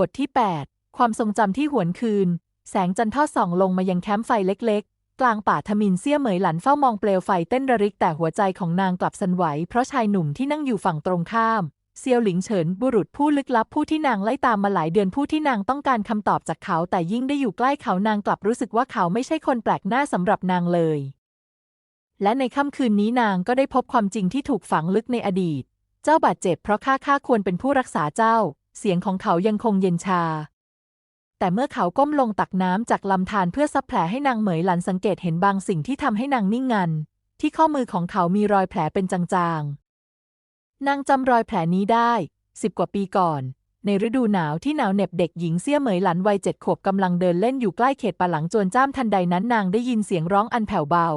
บทที่ 8 ความทรงจำที่หวนคืน แสงจันทร์ทอดส่องลงมายังแคมป์ไฟเล็กๆ กลางป่าทมินเซี่ยเหมยหลันเฝ้ามองเปลวไฟเต้นระริกแต่หัวใจของนางกลับสั่นไหว เพราะชายหนุ่มที่นั่งอยู่ฝั่งตรงข้าม เซียวหลิงเฉินบุรุษผู้ลึกลับผู้ที่นางไล่ตามมาหลายเดือนผู้ที่นางต้องการคำตอบจากเขา แต่ยิ่งได้อยู่ใกล้เขานางกลับรู้สึกว่าเขาไม่ใช่คนแปลกหน้าสำหรับนางเลย และในค่ำคืนนี้นางก็ได้พบความจริงที่ถูกฝังลึกในอดีต เจ้าบาดเจ็บเพราะข้าข้าควรเป็นผู้รักษาเจ้า เสียงของเขายังคงเย็นชา แต่เมื่อเขาก้มลงตักน้ำจากลำธารเพื่อซับแผลให้นางเหมยหลันสังเกตเห็นบางสิ่งที่ทำให้นางนิ่งงัน ที่ข้อมือของเขามีรอยแผลเป็นจางๆ นางจำรอยแผลนี้ได้สิบกว่าปีก่อน ในฤดูหนาวที่หนาวเหน็บเด็กหญิงเสี่ยเหมยหลันวัยเจ็ดขวบกำลังเดินเล่นอยู่ใกล้เขตป่าหลังจวนจ้ามทันใดนั้นนางได้ยินเสียงร้องอันแผ่วเบา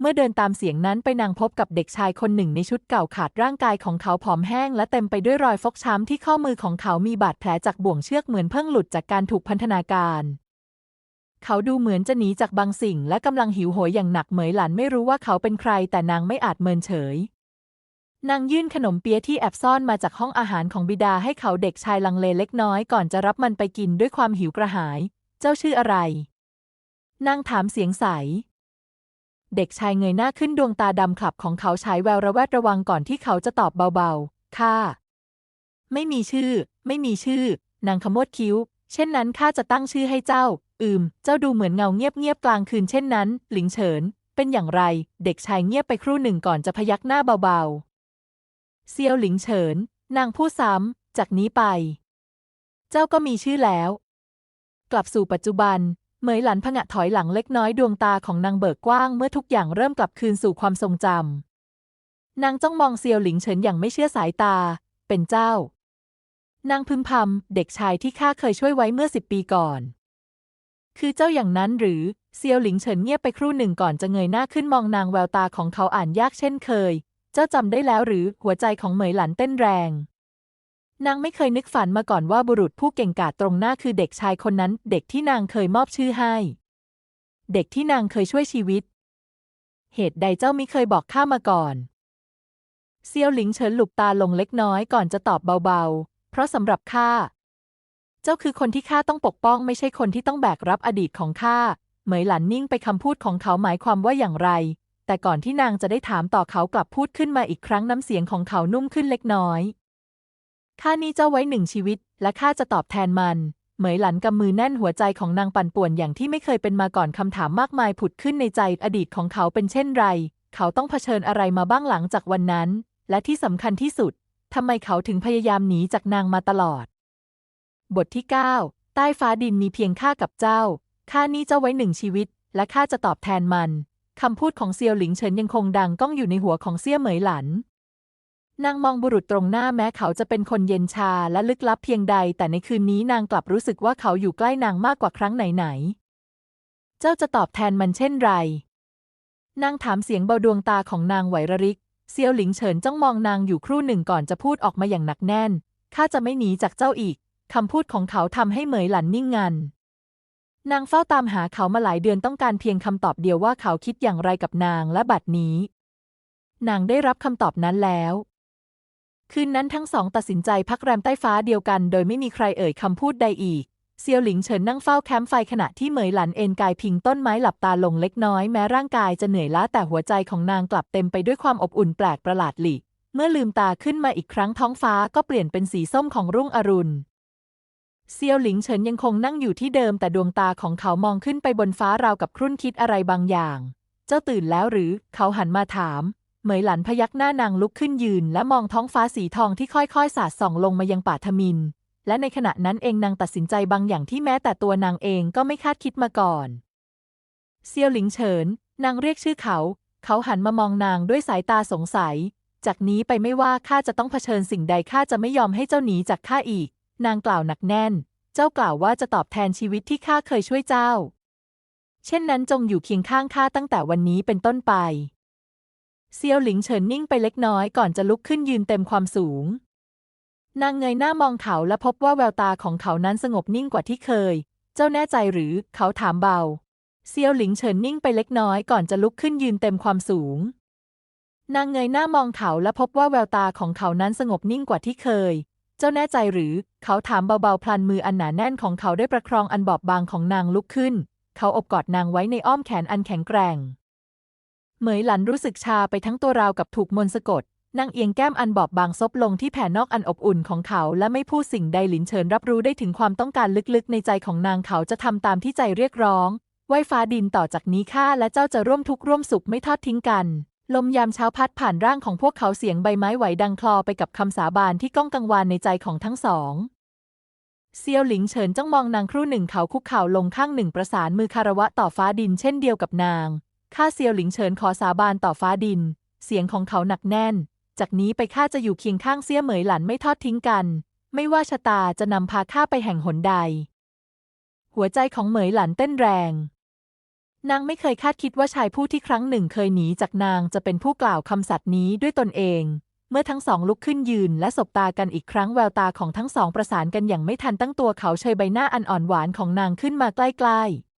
เมื่อเดินตามเสียงนั้นไปนางพบกับเด็กชายคนหนึ่งในชุดเก่าขาดร่างกายของเขาผอมแห้งและเต็มไปด้วยรอยฟกช้ำที่ข้อมือของเขามีบาดแผลจากบ่วงเชือกเหมือนเพิ่งหลุดจากการถูกพันธนาการ เขาดูเหมือนจะหนีจากบางสิ่งและกำลังหิวโหยอย่างหนักเหมยหลันไม่รู้ว่าเขาเป็นใคร แต่นางไม่อาจเมินเฉย นางยื่นขนมเปี๊ยะที่แอบซ่อนมาจากห้องอาหารของบิดาให้เขาเด็กชายลังเลเล็กน้อยก่อนจะรับมันไปกินด้วยความหิวกระหาย เจ้าชื่ออะไร นางถามเสียงใส เด็กชายเงยหน้าขึ้นดวงตาดำขลับของเขาฉายแววระแวดระวังก่อนที่เขาจะตอบเบาๆ ข้า ไม่มีชื่อ ไม่มีชื่อ นางขมวดคิ้ว เช่นนั้นข้าจะตั้งชื่อให้เจ้า อืม เจ้าดูเหมือนเงาเงียบๆกลางคืนเช่นนั้น หลิงเฉิน เป็นอย่างไร เด็กชายเงียบไปครู่หนึ่งก่อนจะพยักหน้าเบาๆ เซียวหลิงเฉิน นางพูดซ้ำ จากนี้ไป เจ้าก็มีชื่อแล้ว กลับสู่ปัจจุบัน เหมยหลันผงะถอยหลังเล็กน้อยดวงตาของนางเบิกกว้างเมื่อทุกอย่างเริ่มกลับคืนสู่ความทรงจำนางจ้องมองเซียวหลิงเฉินอย่างไม่เชื่อสายตา เป็นเจ้า นางพึมพำเด็กชายที่ข้าเคยช่วยไว้เมื่อสิบปีก่อน คือเจ้าอย่างนั้นหรือเซียวหลิงเฉินเงียบไปครู่หนึ่งก่อนจะเงยหน้าขึ้นมองนางแววตาของเขาอ่านยากเช่นเคย เจ้าจำได้แล้วหรือหัวใจของเหมยหลันเต้นแรง นางไม่เคยนึกฝันมาก่อนว่าบุรุษผู้เก่งกาจตรงหน้าคือเด็กชายคนนั้น เด็กที่นางเคยมอบชื่อให้ เด็กที่นางเคยช่วยชีวิต เหตุใดเจ้าม่เคยบอกข้ามาก่อน เซียวหลิงเฉินหลุบตาลงเล็กน้อยก่อนจะตอบเบาๆ เพราะสำหรับข้า เจ้าคือคนที่ข้าต้องปกป้องไม่ใช่คนที่ต้องแบกรับอดีตของข้า เหมยหลันนิ่งไปคำพูดของเขาหมายความว่าอย่างไร แต่ก่อนที่นางจะได้ถามต่อเขากลับพูดขึ้นมาอีกครั้งน้ำเสียงของเขานุ่มขึ้นเล็กน้อย ข้านี้เจ้าไว้หนึ่งชีวิต และข้าจะตอบแทนมัน เหมยหลันกำมือแน่นหัวใจของนางปั่นป่วนอย่างที่ไม่เคยเป็นมาก่อนคำถามมากมายผุดขึ้นในใจอดีตของเขาเป็นเช่นไร เขาต้องเผชิญอะไรมาบ้างหลังจากวันนั้น และที่สำคัญที่สุดทำไมเขาถึงพยายามหนีจากนางมาตลอด บทที่ 9 ใต้ฟ้าดินมีเพียงข้ากับเจ้า ข้านี้เจ้าไว้หนึ่งชีวิต และข้าจะตอบแทนมัน คำพูดของเซียวหลิงเฉินยังคงดังก้องอยู่ในหัวของเซี่ยเหมยหลัน นางมองบุรุษตรงหน้าแม้เขาจะเป็นคนเย็นชาและลึกลับเพียงใด แต่ในคืนนี้นางกลับรู้สึกว่าเขาอยู่ใกล้นางมากกว่าครั้งไหนๆ เจ้าจะตอบแทนมันเช่นไร นางถามเสียงเบาดวงตาของนางไหวระริก เซียวหลิงเฉินจ้องมองนางอยู่ครู่หนึ่งก่อนจะพูดออกมาอย่างหนักแน่น ข้าจะไม่หนีจากเจ้าอีก คำพูดของเขาทำให้เหมยหลันนิ่งงัน นางเฝ้าตามหาเขามาหลายเดือนต้องการเพียงคำตอบเดียวว่าเขาคิดอย่างไรกับนางและบัดนี้ นางได้รับคำตอบนั้นแล้ว คืนนั้นทั้งสองตัดสินใจพักแรมใต้ฟ้าเดียวกัน โดยไม่มีใครเอ่ยคำพูดใดอีก เซียวหลิงเฉินนั่งเฝ้าแคมป์ไฟขณะที่เหมยหลันเอนกายพิงต้นไม้หลับตาลงเล็กน้อยแม้ร่างกายจะเหนื่อยล้าแต่หัวใจของนางกลับเต็มไปด้วยความอบอุ่นแปลกประหลาดหลีเมื่อลืมตาขึ้นมาอีกครั้งท้องฟ้าก็เปลี่ยนเป็นสีส้มของรุ่งอรุณ เซียวหลิงเฉินยังคงนั่งอยู่ที่เดิมแต่ดวงตาของเขามองขึ้นไปบนฟ้าราวกับครุ่นคิดอะไรบางอย่าง เจ้าตื่นแล้วหรือ เขาหันมาถาม เหมยหลันพยักหน้านางลุกขึ้นยืน และมองท้องฟ้าสีทองที่ค่อยๆ สาดส่องลงมายังป่าทมิน และในขณะนั้นเองนางตัดสินใจบางอย่างที่แม้แต่ตัวนางเองก็ไม่คาดคิดมาก่อน เซียวหลิงเฉิน นางเรียกชื่อเขา เขาหันมามองนางด้วยสายตาสงสัย จากนี้ไปไม่ว่าข้าจะต้องเผชิญสิ่งใดข้าจะไม่ยอมให้เจ้าหนีจากข้าอีก นางกล่าวหนักแน่น เจ้ากล่าวว่าจะตอบแทนชีวิตที่ข้าเคยช่วยเจ้า เช่นนั้นจงอยู่เคียงข้างข้าตั้งแต่วันนี้เป็นต้นไป เซียวหลิงเฉินนิ่งไปเล็กน้อยก่อนจะลุกขึ้นยืนเต็มความสูง นางเงยหน้ามองเขาและพบว่าแววตาของเขานั้นสงบนิ่งกว่าที่เคย เจ้าแน่ใจหรือเขาถามเบา เซียวหลิงเฉินนิ่งไปเล็กน้อยก่อนจะลุกขึ้นยืนเต็มความสูง นางเงยหน้ามองเขาและพบว่าแววตาของเขานั้นสงบนิ่งกว่าที่เคย เจ้าแน่ใจหรือ เขาถามเบาๆพลันมืออันหนาแน่นของเขาได้ประครองอันบอบบางของนางลุกขึ้น เขาอบกอดนางไว้ในอ้อมแขนอันแข็งแกร่ง เหมยหลันรู้สึกชาไปทั้งตัวราวกับถูกมนต์สะกดนางเอียงแก้มอันบอบบางซบลงที่แผ่นนอกอันอบอุ่นของเขา และไม่พูดสิ่งใดหลินเฉินรับรู้ได้ถึงความต้องการลึกๆ ในใจของนางเขาจะทำตามที่ใจเรียกร้องไหว้ฟ้าดินต่อจากนี้ข้าและเจ้าจะร่วมทุกข์ร่วมสุขไม่ทอดทิ้งกัน ลมยามเช้าพัดผ่านร่างของพวกเขาเสียงใบไม้ไหวดังคลอไปกับคำสาบานที่ก้องกังวานในใจของทั้งสองเซียวหลิงเฉินจ้องมองนางครู่หนึ่งเขาคุกเข่าลงข้างหนึ่งประสานมือคารวะต่อฟ้าดินเช่นเดียวกับนาง ข้าเซียวหลิงเฉินขอสาบานต่อฟ้าดิน เสียงของเขาหนักแน่น จากนี้ไปข้าจะอยู่เคียงข้างเซี่ยเหมยหลันไม่ทอดทิ้งกัน ไม่ว่าชะตาจะนำพาข้าไปแห่งหนใด หัวใจของเหมยหลันเต้นแรง นางไม่เคยคาดคิดว่าชายผู้ที่ครั้งหนึ่งเคยหนีจากนางจะเป็นผู้กล่าวคำสัตย์นี้ด้วยตนเอง เมื่อทั้งสองลุกขึ้นยืนและสบตากันอีกครั้งแววตาของทั้งสองประสานกันอย่างไม่ทันตั้งตัวเขาเชยใบหน้าอันอ่อนหวานของนางขึ้นมาใกล้ๆ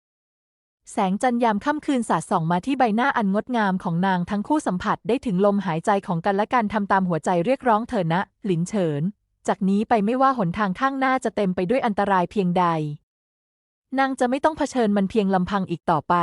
แสงจันยามค่ำคืนสาดส่องมาที่ใบหน้าอันงดงามของนางทั้งคู่สัมผัสได้ถึงลมหายใจของกันและกันทำตามหัวใจเรียกร้องเธอนะ หลินเฉิน จากนี้ไปไม่ว่าหนทางข้างหน้าจะเต็มไปด้วยอันตรายเพียงใด นางจะไม่ต้องเผชิญมันเพียงลำพังอีกต่อไป